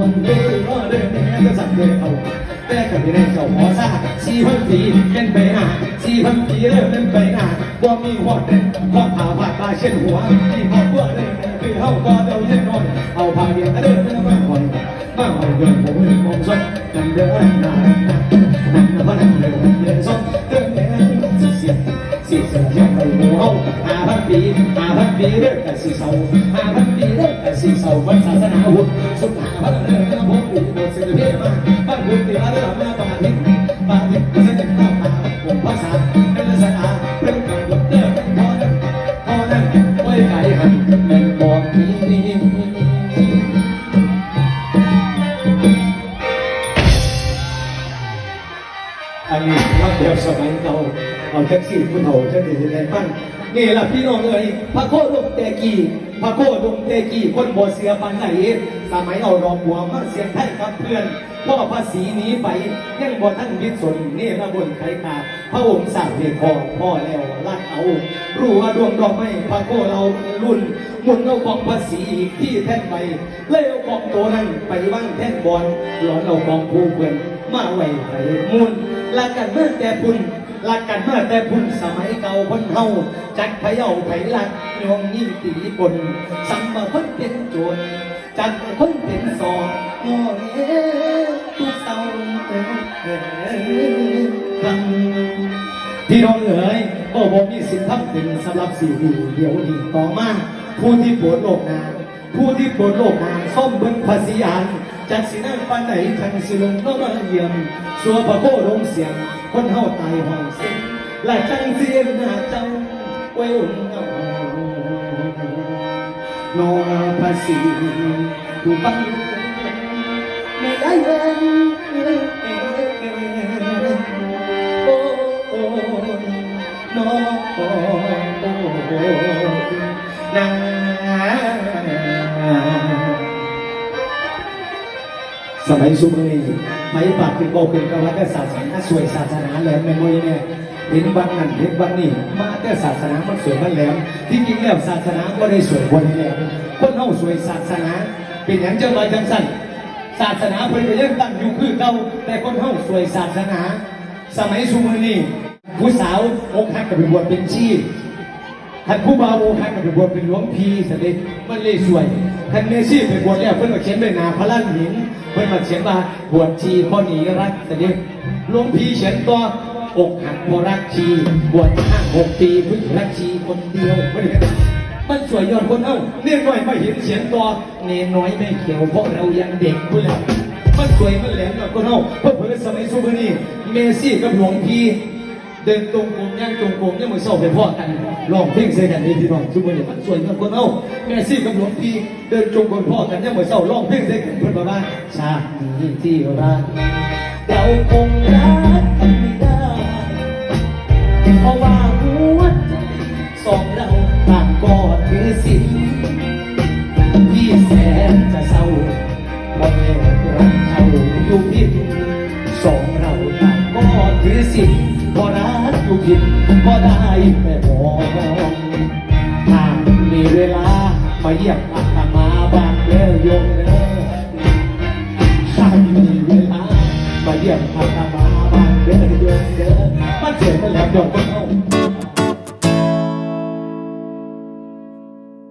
วันเดินว่าเดินแม่ก็สั่งเดินเอาแต่กับที่ได้เจ้าหอซาสี่พันปีเป็นไปหน้าสี่พันปีเริ่มเป็นไปหน้าบ่มีหัวเด่นข้อผ่าผ่าตาเช่นหัวที่พ่อเพื่อเดินคือเฮาก็เดาเย็นนอยเอาผ้าเดียวเดินมาหอยมาหอยเดินผมเดินมองซ้อนนั่นเดินหน้านั่นว่านั่นเดินเดินซ้อน สิเสียยังไปหัวห้าพันปีห้าพันปีเด้อแต่สิเศร้าห้าพันปีเด้อแต่สิเศร้าวันศาสนาพุทธสุดท้ายวันเดินมาพบอยู่บนสิ่งที่มาบ้านพุทธที่มาได้รับมาประมาณนี้มาเห็นเส้นข้าวมาผมภาษาเป็นภาษาเป็นคำบทเดิมพอนั้นพอนั้นไว้ไก่หันเป็นบอกนี้อันนี้เราเดียวสมัยเก่าเอา แท็กซี่ผู้เฒ่าจะด้ยังไงบ้างนี่ล่ะพี่น้องเอ้ยพระโคดงเตกีพระโคดงเตกีคนบ่เสียปันไหนสมัยเอาดอกบัวมาเสียงไทยกับเพื่อนพ่อภาษีหนีไปยังบ่ท่านวิสนนี่ระบนไขขาพระองค์สั่งเรียกพ่อพ่อแล้วลัดเอารู้ว่าดวงดอกไม้พระโคเรารุ่นมุนเอาของภาษีอีกที่แท่นไปเลยเอาของตัวนั้นไปว่างแท่นบอลหลอนเอาของผู้เพื่อนมาไว้ไปมุนลักกันเมื่อแต่พุ่น ลักกันเมื่อแต่พุ่นสมัยเก่าคนเฮาจักไผเอาไผลักยองยิ่งตีบนสัมมาคนเป็นโจรจักคนเป็นสองงอเงทุกเศร้าเอ่ยคังพี่น้องเอ๋ยโอ้บ่มีสิ่งทำถึงสำหรับสิ่ดีเดี๋ยวนี้ต่อมาผู้ที่ปวดโลกนาผู้ที่ปวดโลกนาส้มเบิ้งภาษีอาน จากสินั่นปานไหนทางสิลงก็มาเยี่ยมสัวพระโคลงเสียง คนเฮาตายห้องเสียงและจังเสียงหน้าเจ้าไว้อุ่นเอานอภาษีผู้บังไม่ได้เงินโอ้โอ้นอโอ้โอ้นาง สมัยสุเมนีไม่ปากเป็นบอกเป็นกวัตศาสนาสวยศาสนาแหลมแม่มวยเนี่ยเห็นวันนั้นเห็นวันนี้มาแต่ศาสนามันสวยมันแหลมที่จริงแล้วศาสนาก็ได้สวยคนนี้แหลมคนเฮาสวยศาสนา เป็นอย่างเจ้ามาจังสั้นศาสนาเพิ่นก็ยังตั้งอยู่คือเก่าแต่คนเฮาสวยศาสนา สมัยสุเมนีผู้สาวอกหักกับไปบวชเป็นชีพท่านผู้บาโอคันไปบวชเป็นหลวงพีสเด็จมันเลยสวยท่านเมซี่ไปบวชแล้วเพิ่นก็เขียนด้วยนาพระลันหิน เพิ่นมาเขียนมาบวชชีพ่อหนีรักแต่เดียวหลวงพี่เขียนตัวอกหักเพราะรักชีบวชห้าหกปีเพิ่งรักชีคนเดียวไม่ได้มันสวยยอดคนเอ้าเนี่ยน้อยไม่เห็นเขียนตัวเนน้อยไม่เขียวเพราะเรายังเด็กพุ่นแหละมันสวยมันแหลมยอดคนเอ้าเพื่อเพิ่นสมัยซุปเปอร์นี่เมซี่กับหลวงพี่ เดินตรงกลมย่างตรงกลมย่างมือเศร้าไปพ่อกันร้องเพลงใส่กันนี่พี่น้องทุกคนเนี่ยมันสวยงามคนเอ้าแม่ซี่กับหลวงพี่เดินจงกรมพ่อกันย่างมือเศร้าร้องเพลงใส่กันเพื่อนบอกว่าชาตินี้ที่รักเราคงรักกันไม่ได้เพราะว่าหัวใจสองเราต่างก็ถือสินพี่แสนจะเศร้าวันแรกรักเขาอยู่พิษสองเราต่างก็ถือสิน คิดก็ได้แม่บอกหากมีเวลามาเยี่ยมอาตมาบ้างเด้อโยมเด้อหากมีเวลามาเยี่ยมอาตมาบ้างเด้อโยมเด้อมันเจอกันแล้วโยมคน